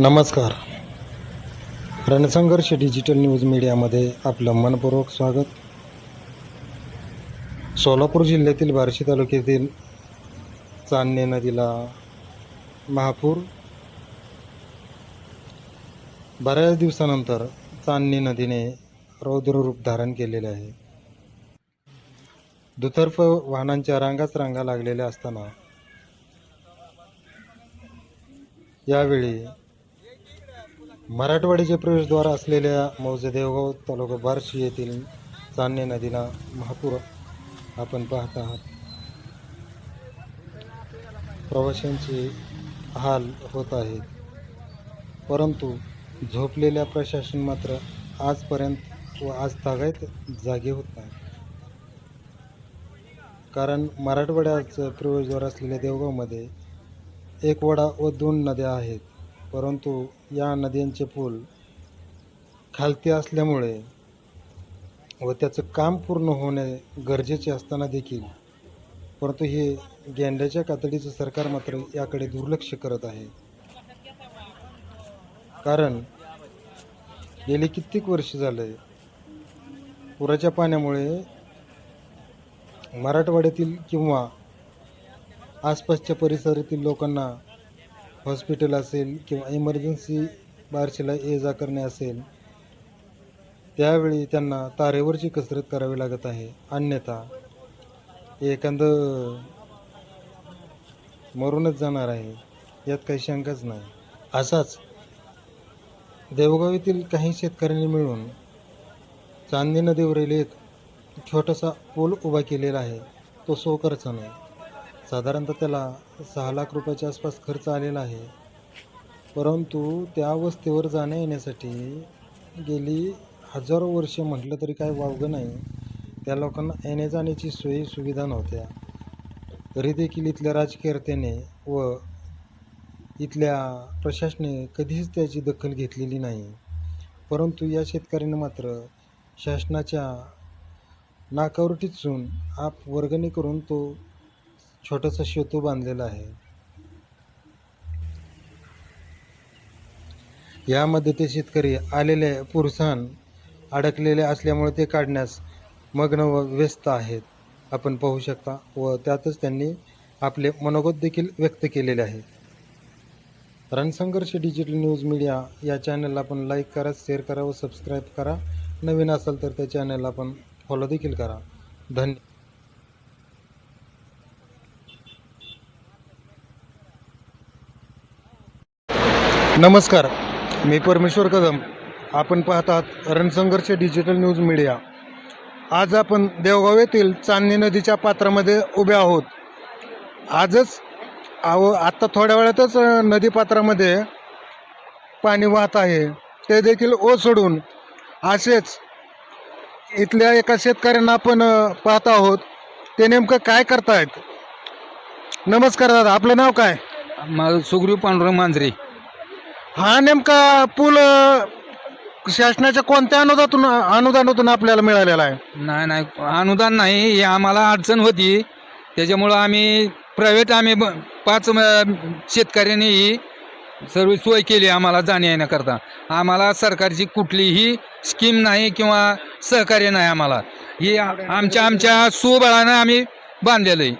नमस्कार. रणसंघर्ष digital news मीडियामध्ये आपलं मनपूर्वक स्वागत. सोलापूर जिल्ह्यातील बार्शी तालुक्यातील चांदणे नदीला महापूर. बऱ्याच दिवसानंतर चांदणे नदीने रौद्र रूप धारण केलेले आहे. दुतर्फ वाहनांच्या रांगाच रांगा लागलेल्या असताना यावेळी मराठवाडीचे प्रवेशद्वार असलेल्या मौजे देवगाव तालुका बार्शी येथील चांदणे नदीला महापूर आपण पाहत आहात. प्रवाशांचे हाल होत आहेत परंतु झोपलेल्या प्रशासन मात्र आजपर्यंत व आज तागायत जागे होत नाही. कारण मराठवाड्याचं प्रवेशद्वार असलेल्या देवगावमध्ये एक वडा व दोन नद्या आहेत. परंतु या नद्यांचे पूल खालती असल्यामुळे व त्याचं काम पूर्ण होणे गरजेचे असताना देखील परंतु हे गेंड्याच्या कातडीचं सरकार मात्र याकडे दुर्लक्ष करत आहे. कारण गेली कित्येक वर्ष झाले पुराच्या पाण्यामुळे मराठवाड्यातील किंवा आसपासच्या परिसरातील लोकांना हॉस्पिटल असेल किंवा इमर्जन्सी बारशीला ये जा करणे असेल त्यावेळी त्यांना तारेवरची कसरत करावी लागत आहे. अन्यथा एखादं मरूनच जाणार आहे यात काही शंकाच नाही. असाच देवगाव येथील काही शेतकऱ्यांनी मिळून चांदी नदीवरील एक छोटासा पूल उभा केलेला आहे. तो सोकरचा नाही. साधारणतः त्याला सहा लाख रुपयाच्या आसपास खर्च आलेला आहे. परंतु त्या वस्तीवर जाण्या येण्यासाठी गेली हजारो वर्ष म्हटलं तरी काय वावगं नाही. त्या लोकांना येण्या जाण्याची सोयी सुविधा नव्हत्या. तरी देखील इथल्या राजकर्त्याने व इथल्या प्रशासने कधीच त्याची दखल घेतलेली नाही. परंतु या शेतकऱ्याने मात्र शासनाच्या नाकावर टिचून आप वर्गणी करून तो छोटंसं शेतू बांधलेला आहे. यामध्ये ते शेतकरी आलेले पुरसान अडकलेले असल्यामुळे ते काढण्यास मग्न व व्यस्त आहेत. आपण पाहू शकता व त्यातच त्यांनी आपले मनोगत देखील व्यक्त केलेले आहे. रणसंघर्ष डिजिटल न्यूज मीडिया या चॅनलला आपण लाईक करा शेअर करा व सबस्क्राईब करा. नवीन असाल तर त्या चॅनलला आपण फॉलो देखील करा. धन्य नमस्कार मी परमेश्वर कदम. आपण पाहतात रणसंघर्ष डिजिटल न्यूज मीडिया आज आपण देवगाव येथील चांदणी नदीच्या पात्रामध्ये उभे आहोत. आजच अहो आत्ता थोड्या वेळातच नदी नदीपात्रामध्ये पाणी वाहत आहे. ते देखील ओसडून असेच इथल्या एका शेतकऱ्यांना आपण पाहत आहोत. ते नेमकं काय करतायत? नमस्कार दादा आपलं नाव काय? माझं सुग्रीव पांडुरंग मांजरे. हा नेमका पूल अ, शासनाच्या कोणत्या अनुदानातून अनुदानातून आपल्याला मिळालेला आहे? नाही नाही अनुदान नाही हे आम्हाला अडचण होती. त्याच्यामुळं आम्ही प्रायव्हेट आम्ही ब- पाच म- शेतकऱ्यांनी ही सर्व सोय केली आम्हाला जाण्या येण्याकरता. आम्हाला सरकारची कुठलीही स्कीम नाही किंवा सहकार्य नाही आम्हाला. ही आ- आमच्या आमच्या सुबळानं आम्ही बांधलेलं आहे.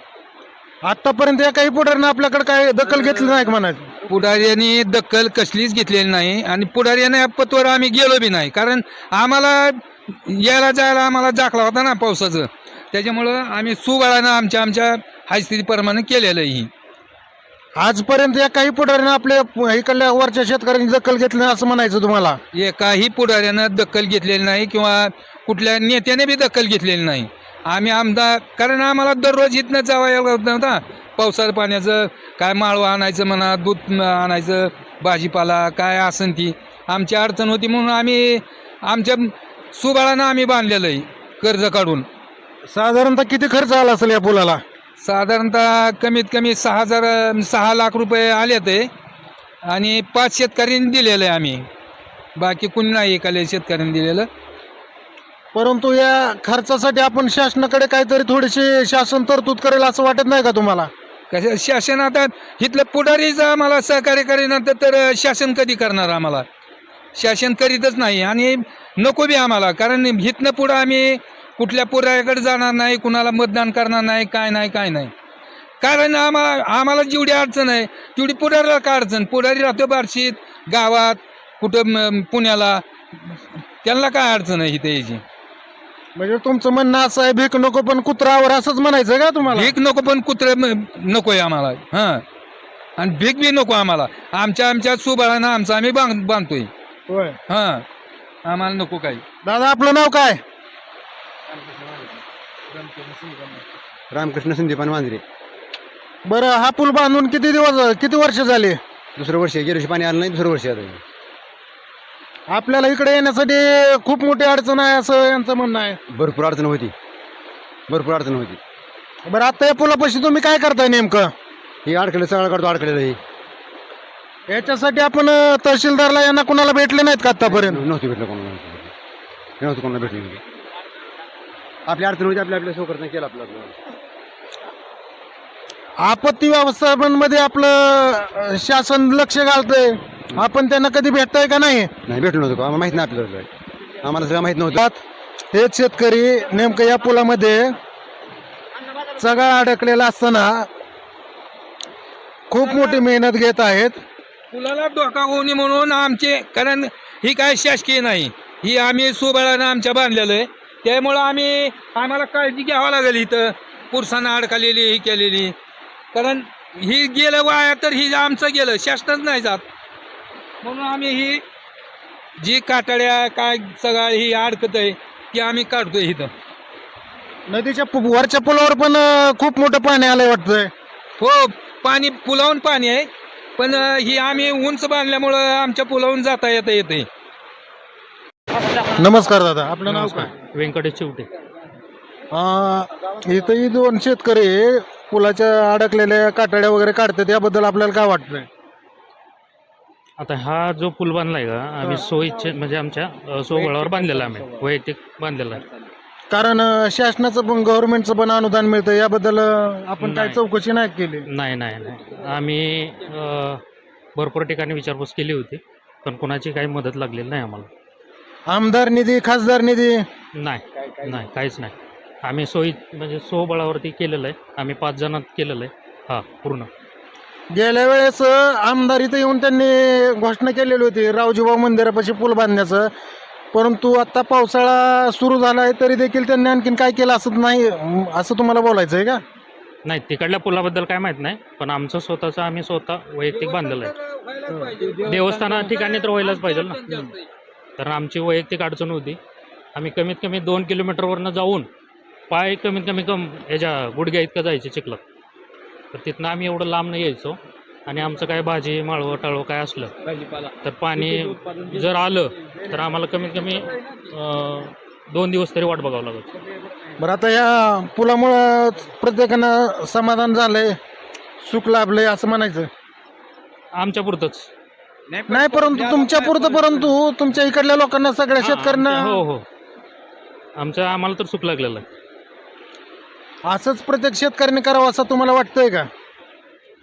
आतापर्यंत या काही पुढाऱ्यानं आपल्याकडे काय दखल घेतली नाही का म्हणायचं? पुढाऱ्यांनी दखल कसलीच घेतलेली नाही आणि पुढाऱ्याने पत्वर आम्ही गेलो बी नाही. कारण आम्हाला यायला जायला आम्हाला जाकला होता ना पावसाचं. त्याच्यामुळं आम्ही सुबळानं आमच्या आमच्या हायस्थितीप्रमाणे केलेलं ही आजपर्यंत या काही पुढाऱ्यानं आपल्या इकडल्या वरच्या शेतकऱ्यांची दखल घेतली नाही असं म्हणायचं तुम्हाला? एकाही पुढाऱ्यानं दखल घेतलेली नाही किंवा कुठल्या नेत्याने बी दखल घेतलेली नाही. आम्ही आमदार कारण आम्हाला दररोज इथनं जावं होत नव्हता. पावसाळ्या पाण्याचं काय माळवं आणायचं म्हणा दूध आणायचं भाजीपाला काय असन ती. आमची अडचण होती म्हणून आम्ही आमच्या सुबाळानं आम्ही बांधलेलं आहे कर्ज काढून. साधारणतः किती खर्च आला असेल या पुलाला? साधारणतः कमीत कमी सहा हजार सहा लाख रुपये आले ते. आणि पाच शेतकऱ्यांनी दिलेलं आहे आम्ही. बाकी कुणी नाही एकाले शेतकऱ्यांनी दिलेलं. परंतु या खर्चासाठी आपण शासनाकडे काहीतरी थोडीशी शासन तरतूद करेल असं वाटत नाही का तुम्हाला? कसं शासन आता इथलं पुढारीच आम्हाला सहकार्य करेनंतर तर तर शासन कधी करणार आम्हाला? शासन करीतच नाही आणि नको बी आम्हाला कारण इथनं पुढं आम्ही कुठल्या पुराकडे जाणार नाही कुणाला मतदान करणार नाही काय नाही काय नाही. कारण आम्हाला आम्हाला जेवढी अडचण आहे तेवढी पुढारीला काय अडचण? पुढारी राहतो बार्शीत गावात कुठं पुण्याला. त्यांना काय अडचण आहे इथे याची म्हणजे तुमचं म्हणणं असं आहे भीक नको पण कुत्रावर असंच म्हणायचं का तुम्हाला? भीक नको पण कुत्र नकोय आम्हाला. हां. आणि भीक बी नको आम्हाला. आमच्या आमच्या सुबाळानं आमचं आम्ही बांध बांधतोय. होय. हां. आम्हाला नको काही. दादा आपलं नाव काय? रामकृष्ण संदीपान वांजरे. बरं हा पूल बांधून किती दिवस किती वर्ष झाली? दुसरं वर्ष गेल्या वर्षी पाणी आलं नाही दुसरं वर्ष आता. आपल्याला इकडे येण्यासाठी खूप मोठी अडचण आहे असं यांचं म्हणणं आहे. भरपूर अडचण होती. भरपूर अडचण होती. बरं आता या पुलापाशी तुम्ही काय करताय नेमकं? हे अडकलं सगळं काढतो अडकलेलं हे. याच्यासाठी आपण अं, तहसीलदारला यांना कुणाला भेटले नाहीत का आतापर्यंत नव्हती भेटलं कोणाला नव्हतं कोणाला भेटली नव्हती. आपली अडचण होती आपल्या आपल्या सोकरनं केलं आपलं आपलं. आपत्ती व्यवस्थापनमध्ये आपलं अं, शासन लक्ष घालतंय. आपण त्यांना कधी भेटताय का नाही? नाही भेटलो नव्हतं का? आम्हाला माहीत नाही आपल्याला आम्हाला सगळं माहीत नव्हतं. हेच शेतकरी नेमकं या पुलामध्ये सगळा अडकलेला असताना खूप मोठी मेहनत घेत आहेत. पुलाला धोका होऊ नये म्हणून आमचे कारण ही काय शासकीय नाही. ही आम्ही सुबाळानं आमच्या बांधलेलं आहे. त्यामुळं आम्ही आम्हाला काळजी घ्यावं लागेल इथं. पुरुषांना अडकलेली ही केलेली. कारण ही गेलं वाया तर ही आमचं गेलं. शासनच नाही जात. म्हणून आम्ही ही जी काटाड्या काय सगळं ही अडकत आहे ती आम्ही काढतोय इथं. नदीच्या पु- वरच्या पुलावर पण अं, खूप मोठं पाणी आलंय वाटतंय. हो पाणी पुलावून पाणी आहे पण अं, ही आम्ही उंच बांधल्यामुळं आमच्या पुलावून जाता येता येते नमस्कार दादा आपलं नाव काय? व्यंकटेश चिवटे. अं, इथंही दोन शेतकरी पुलाच्या अडकलेल्या काटाड्या वगैरे काढतात याबद्दल आपल्याला काय वाटतंय? आता हा जो पूल बांधलाय का आम्ही सोयीचे म्हणजे आमच्या सोबळावर बांधलेला आहे आम्ही. वैयक्तिक. बांधलेला आहे. कारण अं, शासनाचं पण गव्हर्नमेंटचं पण अनुदान मिळतं याबद्दल अं, आपण काय नाही. चौकशी नाही केली. नाही नाही नाही. आम्ही अ, भरपूर ठिकाणी विचारपूस केली होती पण कोणाची काही मदत लागलेली नाही आम्हाला. आमदार निधी खासदार निधी? नाही नाही काहीच नाही. आम्ही सोयी म्हणजे सोबळावरती केलेलं आहे. आम्ही पाच जणांत केलेलं आहे. हा पूर्ण. गेल्या वेळेस आमदार इथं येऊन त्यांनी घोषणा केलेली होती रावजीबाव मंदिरापाशी पूल बांधण्याचं. परंतु आता पावसाळा सुरू झाला आहे तरी देखील त्यांनी आणखीन काय केलं असं नाही असं तुम्हाला बोलायचं आहे का? नाही तिकडल्या पुलाबद्दल काय माहीत नाही पण आमचं स्वतःचं आम्ही स्वतः वैयक्तिक बांधलेलं आहे. देवस्थाना ठिकाणी तर व्हायलाच पाहिजे ना. कारण आमची वैयक्तिक अडचण होती. आम्ही कमीत कमी दोन किलोमीटरवरनं जाऊन पाय कमीत कमी कम याच्या गुडघ्या इतकं जायचे चिखलात. तर तिथनं आम्ही एवढं लांब नाही यायचो. आणि आमचं काय भाजी माळवं टाळवं काय असलं तर पाणी जर आलं तर आम्हाला कमीत कमी अं, दोन दिवस तरी वाट बघावं लागत बरं आता या पुलामुळं प्रत्येकानं समाधान झालंय सुख लाभलंय असं म्हणायचं. आमच्या पुरतंच. नाही परंतु तुमच्या पुरतं परंतु तुमच्या इकडल्या लोकांना सगळ्या शेतकऱ्यांना हो हो. आमचं आम्हाला तर सुख लागलेलं आहे. असंच प्रत्येक शेतकऱ्याने करावं असं तुम्हाला वाटतंय का?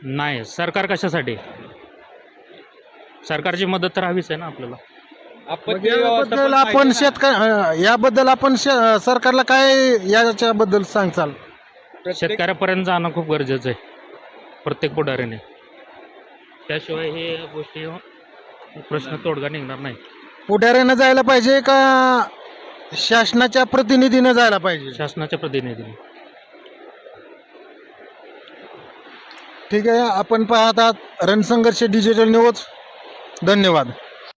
नाही सरकार कशासाठी? सरकारची मदत तर हवीच आहे ना आपल्याला. मग याबद्दल आपण शेतकरी याबद्दल आपण शे- सरकारला काय याच्याबद्दल सांगचाल शेतकऱ्यापर्यंत जाणं खूप गरजेचं आहे प्रत्येक पुढाऱ्याने. त्याशिवाय हे गोष्टी प्रश्न तोडगा निघणार नाही. पुढाऱ्यानं जायला पाहिजे का शासनाच्या प्रतिनिधीनं जायला पाहिजे? शासनाच्या प्रतिनिधीने. ठीक आहे आपण पाहतात रणसंघर्ष डिजिटल न्यूज धन्यवाद.